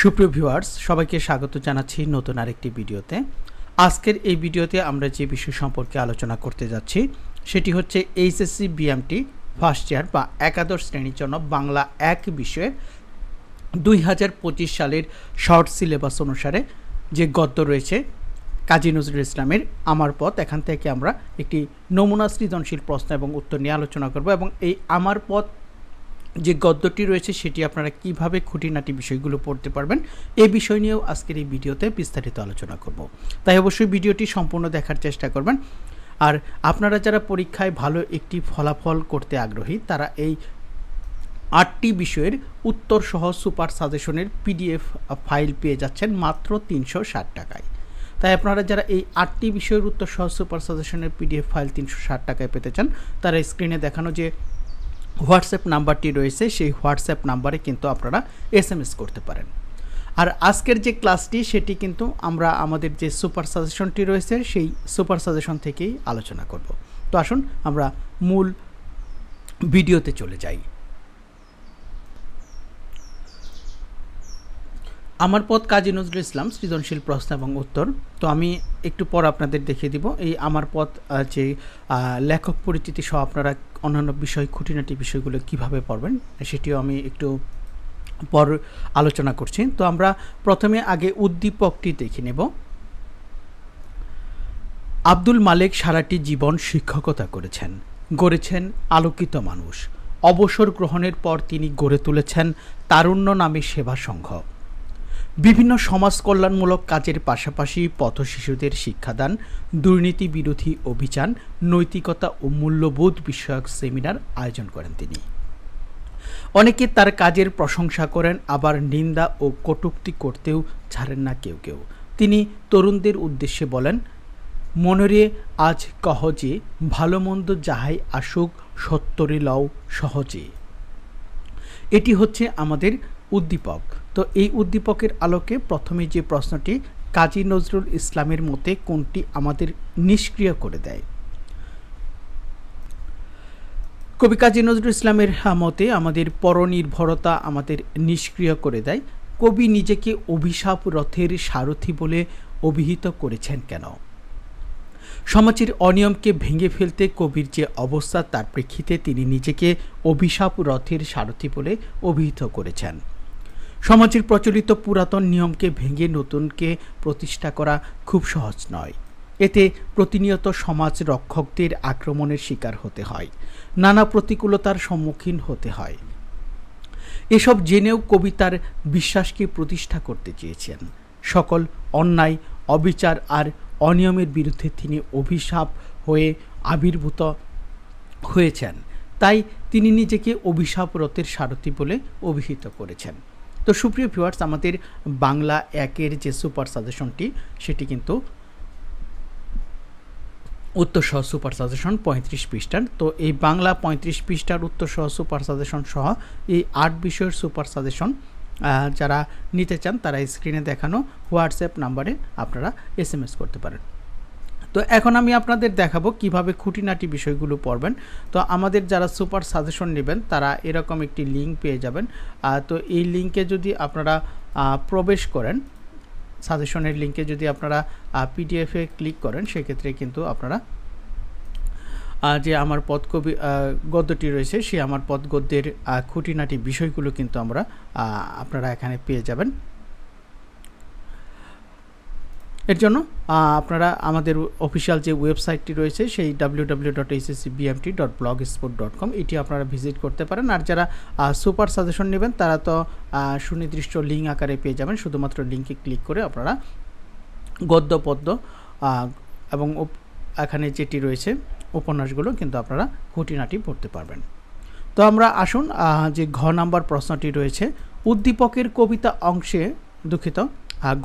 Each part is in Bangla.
সুপ্রিয় ভিউয়ার্স, সবাইকে স্বাগত জানাচ্ছি নতুন আরেকটি ভিডিওতে। আজকের এই ভিডিওতে আমরা যে বিষয় সম্পর্কে আলোচনা করতে যাচ্ছি, সেটি হচ্ছে এইচএসসি বিএমটি ফার্স্ট ইয়ার বা একাদশ শ্রেণির জন্য বাংলা এক বিষয়ে দুই হাজার পঁচিশ সালের শর্ট সিলেবাস অনুসারে যে গদ্য রয়েছে, কাজী নজরুল ইসলামের আমার পথ, এখান থেকে আমরা একটি নমুনা সৃজনশীল প্রশ্ন এবং উত্তর নিয়ে আলোচনা করব এবং এই আমার পথ যে গদ্যটি রয়েছে সেটি আপনারা কীভাবে খুঁটিনাটি বিষয়গুলো পড়তে পারবেন এই বিষয় নিয়েও আজকের এই ভিডিওতে বিস্তারিত আলোচনা করব। তাই অবশ্যই ভিডিওটি সম্পূর্ণ দেখার চেষ্টা করবেন। আর আপনারা যারা পরীক্ষায় ভালো একটি ফলাফল করতে আগ্রহী, তারা এই আটটি বিষয়ের উত্তর সহ সুপার সাজেশনের পিডিএফ ফাইল পেয়ে যাচ্ছেন মাত্র তিনশো ষাট টাকায়। তাই আপনারা যারা এই আটটি বিষয়ের উত্তর সহ সুপার সাজেশনের পিডিএফ ফাইল তিনশো ষাট টাকায় পেতে চান, তারা স্ক্রিনে দেখানো যে হোয়াটসঅ্যাপ নাম্বারটি রয়েছে, সেই হোয়াটসঅ্যাপ নাম্বারে কিন্তু আপনারা এস এম এস করতে পারেন। আর আজকের যে ক্লাসটি, সেটি কিন্তু আমরা আমাদের যে সুপার সাজেশনটি রয়েছে, সেই সুপার সাজেশন থেকেই আলোচনা করব। তো আসুন, আমরা মূল ভিডিওতে চলে যাই। আমার পথ কাজী নজরুল ইসলাম, সৃজনশীল প্রশ্ন এবং উত্তর। তো আমি একটু পর আপনাদের দেখিয়ে দিব। এই আমার পথ যে লেখক পরিচিতি সহ আপনারা অন্যান্য বিষয়, খুঁটিনাটি বিষয়গুলো কীভাবে পড়বেন, সেটিও আমি একটু পর আলোচনা করছি। তো আমরা প্রথমে আগে উদ্দীপকটি দেখে নেব। আব্দুল মালেক সারাটি জীবন শিক্ষকতা করেছেন, গড়েছেন আলোকিত মানুষ। অবসর গ্রহণের পর তিনি গড়ে তুলেছেন তারুণ্য নামে সেবা সংঘ। বিভিন্ন সমাজ কল্যাণমূলক কাজের পাশাপাশি পথ শিশুদের শিক্ষাদান, দুর্নীতি বিরোধী অভিযান, নৈতিকতা ও মূল্যবোধ বিষয়ক সেমিনার আয়োজন করেন তিনি। অনেকে তার কাজের প্রশংসা করেন, আবার নিন্দা ও কটুক্তি করতেও ছাড়েন না কেউ কেউ। তিনি তরুণদের উদ্দেশ্যে বলেন মনরে আজ কহ যে ভালো মন্দ যাহাই আসুক সত্তরে লও সহজে। এটি হচ্ছে আমাদের উদ্দীপক। তো এই উদ্দীপকের আলোকে প্রথমে যে প্রশ্নটি, কাজী নজরুল ইসলামের মতে কোনটি আমাদের নিষ্ক্রিয় করে দেয়? কবি কাজী নজরুল ইসলামের মতে আমাদের পরনির্ভরতা আমাদের নিষ্ক্রিয় করে দেয়। কবি নিজেকে অভিশাপ রথের সারথি বলে অভিহিত করেছেন কেন? সমাজের অনিয়মকে ভেঙে ফেলতে কবির যে অবস্থা, তার প্রেক্ষিতে তিনি নিজেকে অভিশাপ রথের সারথি বলে অভিহিত করেছেন। সমাজের প্রচলিত পুরাতন নিয়মকে ভেঙে নতুনকে প্রতিষ্ঠা করা খুব সহজ নয়। এতে প্রতিনিয়ত সমাজ রক্ষকদের আক্রমণের শিকার হতে হয়, নানা প্রতিকূলতার সম্মুখীন হতে হয়। এসব জেনেও কবিতার বিশ্বাসকে প্রতিষ্ঠা করতে চেয়েছেন। সকল অন্যায়, অবিচার আর অনিয়মের বিরুদ্ধে তিনি অভিশাপ হয়ে আবির্ভূত হয়েছেন। তাই তিনি নিজেকে অভিশাপ রথের সারথী বলে অভিহিত করেছেন। তো সুপ্রিয় ভিউয়ার্স আমাদের বাংলা একের যে সুপার সাজেশনটি সেটি কিন্তু উত্তর সহ সুপার সাজেশন পঁয়ত্রিশ পৃষ্ঠার। তো এই বাংলা পঁয়ত্রিশ পৃষ্ঠার উত্তর সহ সুপার সাজেশন সহ এই আট বিষয়ের সুপার সাজেশন যারা নিতে চান, তারা স্ক্রিনে দেখানো হোয়াটসঅ্যাপ নাম্বারে আপনারা এস করতে পারেন। তো এখন আমি আপনাদের দেখাবো কীভাবে খুঁটিনাটি বিষয়গুলো পড়বেন। তো আমাদের যারা সুপার সাজেশন নেবেন, তারা এরকম একটি লিঙ্ক পেয়ে যাবেন। তো এই লিঙ্কে যদি আপনারা প্রবেশ করেন, সাজেশনের লিঙ্কে যদি আপনারা পিডিএফে ক্লিক করেন, সেক্ষেত্রে কিন্তু আপনারা যে আমার পদ কবি গদ্যটি রয়েছে সে আমার পদ গদ্যের খুঁটিনাটি বিষয়গুলো কিন্তু আমরা আপনারা এখানে পেয়ে যাবেন। এর জন্য আপনারা আমাদের অফিসিয়াল যে ওয়েবসাইটটি রয়েছে, সেই W dot HSC BMT dot blog sport dot com এটি আপনারা ভিজিট করতে পারেন। আর যারা সুপার সাজেশন নেবেন, তারা তো সুনির্দিষ্ট লিঙ্ক আকারে পেয়ে যাবেন। শুধুমাত্র লিঙ্কে ক্লিক করে আপনারা গদ্য, পদ্য এবং এখানে যেটি রয়েছে, উপন্যাসগুলো কিন্তু আপনারা খুঁটিনাটি পড়তে পারবেন। তো আমরা আসুন যে ঘ নাম্বার প্রশ্নটি রয়েছে, উদ্দীপকের কবিতা অংশে দুঃখিত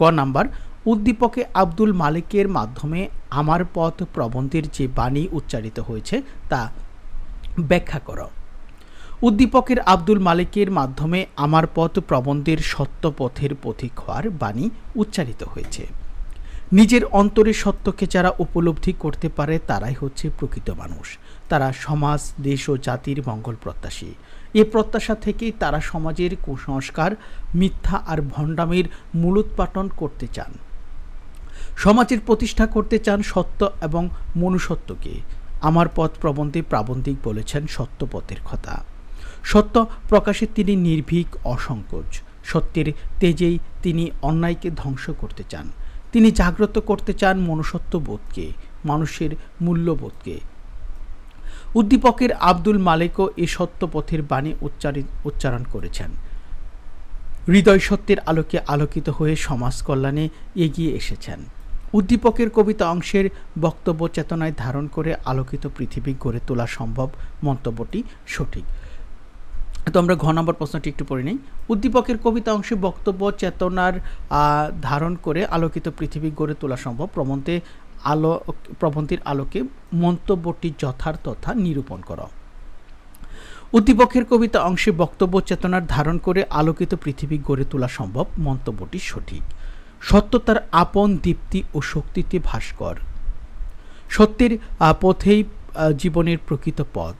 গ নাম্বার উদ্দীপকে আব্দুল মালিকের মাধ্যমে আমার পথ প্রবন্ধের যে বাণী উচ্চারিত হয়েছে তা ব্যাখ্যা কর। উদ্দীপকের আব্দুল মালিকের মাধ্যমে আমার পথ প্রবন্ধের সত্য পথের পথিক হওয়ার বাণী উচ্চারিত হয়েছে। নিজের অন্তরে সত্যকে যারা উপলব্ধি করতে পারে তারাই হচ্ছে প্রকৃত মানুষ। তারা সমাজ, দেশ ও জাতির মঙ্গল প্রত্যাশী। এ প্রত্যাশা থেকেই তারা সমাজের কুসংস্কার, মিথ্যা আর ভণ্ডামির মূলোৎপাটন করতে চান। সমাজের প্রতিষ্ঠা করতে চান সত্য এবং মনুষ্যত্বকে। আমার পথ প্রবন্ধে প্রাবন্ধিক বলেছেন সত্যপথের কথা। সত্য প্রকাশে তিনি নির্ভীক, অসংকোচ। সত্যের তেজেই তিনি অন্যায়কে ধ্বংস করতে চান। তিনি জাগ্রত করতে চান মনুষ্যত্ববোধকে, মানুষের মূল্যবোধকে। উদ্দীপকের আব্দুল মালিকও এই সত্যপথের বাণী উচ্চারিত উচ্চারণ করেছেন। হৃদয় সত্যের আলোকে আলোকিত হয়ে সমাজ কল্যাণে এগিয়ে এসেছেন। উদ্দীপকের কবিতা অংশের বক্তব্য চেতনায় ধারণ করে আলোকিত পৃথিবী গড়ে তোলা সম্ভব মন্তব্যটি সঠিক। তো আমরা ঘ নম্বর প্রশ্নটি একটু পড়ে নিই। উদ্দীপকের কবিতা অংশে বক্তব্য চেতনার ধারণ করে আলোকিত পৃথিবী গড়ে তোলা সম্ভব প্রবন্ধে আলো প্রবন্ধের আলোকে মন্তব্যটি যথার্থতা নিরূপণ করো। উদ্দীপকের কবিতা অংশে বক্তব্য চেতনার ধারণ করে আলোকিত পৃথিবী গড়ে তোলা সম্ভব মন্তব্যটি সঠিক। সত্যতার আপন, দীপ্তি ও শক্তিতে ভাস্কর সত্যের পথেই জীবনের প্রকৃত পথ।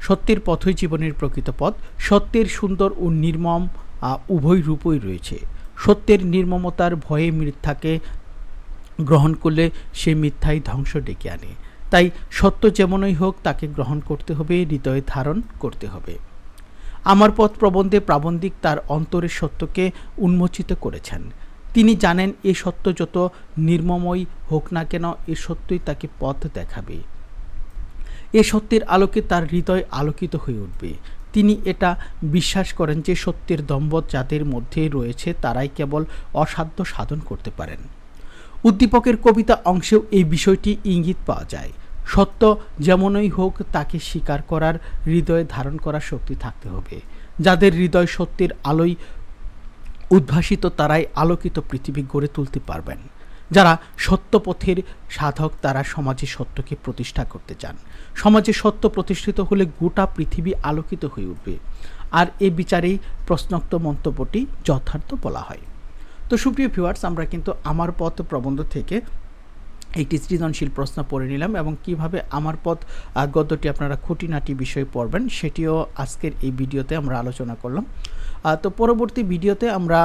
সত্যের পথই জীবনের প্রকৃত পথ। সত্যের সুন্দর ও নির্মম উভয় রূপই রয়েছে। সত্যের নির্মমতার ভয়ে মিথ্যাকে গ্রহণ করলে সে মিথ্যাই ধ্বংস ডেকে আনে। তাই সত্য যেমনই হোক তাকে গ্রহণ করতে হবে, হৃদয়ে ধারণ করতে হবে। আমার পথ প্রবন্ধে প্রাবন্ধিক তার অন্তরের সত্যকে উন্মোচিত করেছেন। তিনি জানেন এ সত্য যত নির্মমই হোক না কেন এ সত্যই তাকে পথ দেখাবে। এ সত্যের আলোকে তার হৃদয় আলোকিত হয়ে উঠবে। তিনি এটা বিশ্বাস করেন যে সত্যের দম্বত যাদের মধ্যে রয়েছে তারাই কেবল অসাধ্য সাধন করতে পারেন। উদ্দীপকের কবিতা অংশেও এই বিষয়টি ইঙ্গিত পাওয়া যায়। সত্য যেমনই হোক, তাকে স্বীকার করার হৃদয়ে ধারণ করার শক্তি থাকতে হবে। যাদের হৃদয় সত্যের আলোয় উদ্ভাসিত, তারাই আলোকিত পৃথিবী গড়ে তুলতে পারবেন। যারা সত্যপথের সাধক, তারা সমাজে সত্যকে প্রতিষ্ঠা করতে চান। সমাজে সত্য প্রতিষ্ঠিত হলে গোটা পৃথিবী আলোকিত হয়ে উঠবে। আর এ বিচারেই প্রশ্নোক্ত মন্তব্যটি যথার্থ বলা হয়। তো সুপ্রিয় ভিউয়ার্স আমরা কিন্তু আমার পথ প্রবন্ধ থেকে একটি সৃজনশীল প্রশ্ন পড়ে নিলাম এবং কীভাবে আমার পথ গদ্যটি আপনারা খুঁটিনাটি বিষয়ে পড়বেন সেটিও আজকের এই ভিডিওতে আমরা আলোচনা করলাম। তো পরবর্তী ভিডিওতে আমরা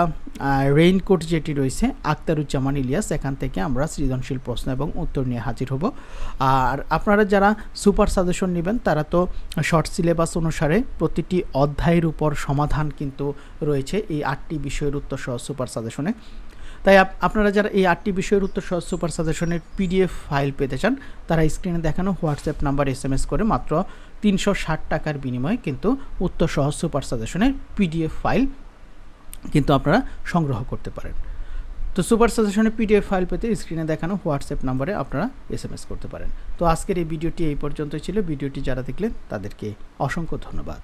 রেইনকোট যেটি রয়েছে আক্তারুজ্জামান ইলিয়াস, এখান থেকে আমরা সৃজনশীল প্রশ্ন এবং উত্তর নিয়ে হাজির হব। আর আপনারা যারা সুপার সাজেশন নেবেন, তারা তো শর্ট সিলেবাস অনুসারে প্রতিটি অধ্যায়ের উপর সমাধান কিন্তু রয়েছে এই আটটি বিষয়ের উত্তর সহ সুপার সাজেশনে তাই আপ- আপনারা যারা এই আটটি বিষয়ের উত্তর সহ সুপার সাজেশনের পিডিএফ ফাইল পেতে চান, তারা স্ক্রিনে দেখানো হোয়াটসঅ্যাপ নাম্বার এস করে মাত্র তিনশো ষাট টাকার বিনিময়ে কিন্তু উত্তর সহ সুপার সাজেশনের পিডিএফ ফাইল কিন্তু আপনারা সংগ্রহ করতে পারেন। তো সুপার সাজেশনের পিডিএফ ফাইল পেতে স্ক্রিনে দেখানো হোয়াটসঅ্যাপ নাম্বারে আপনারা এস এম এস করতে পারেন। তো আজকের এই ভিডিওটি এই পর্যন্ত ছিল। ভিডিওটি যারা দেখলেন তাদেরকে অসংখ্য ধন্যবাদ।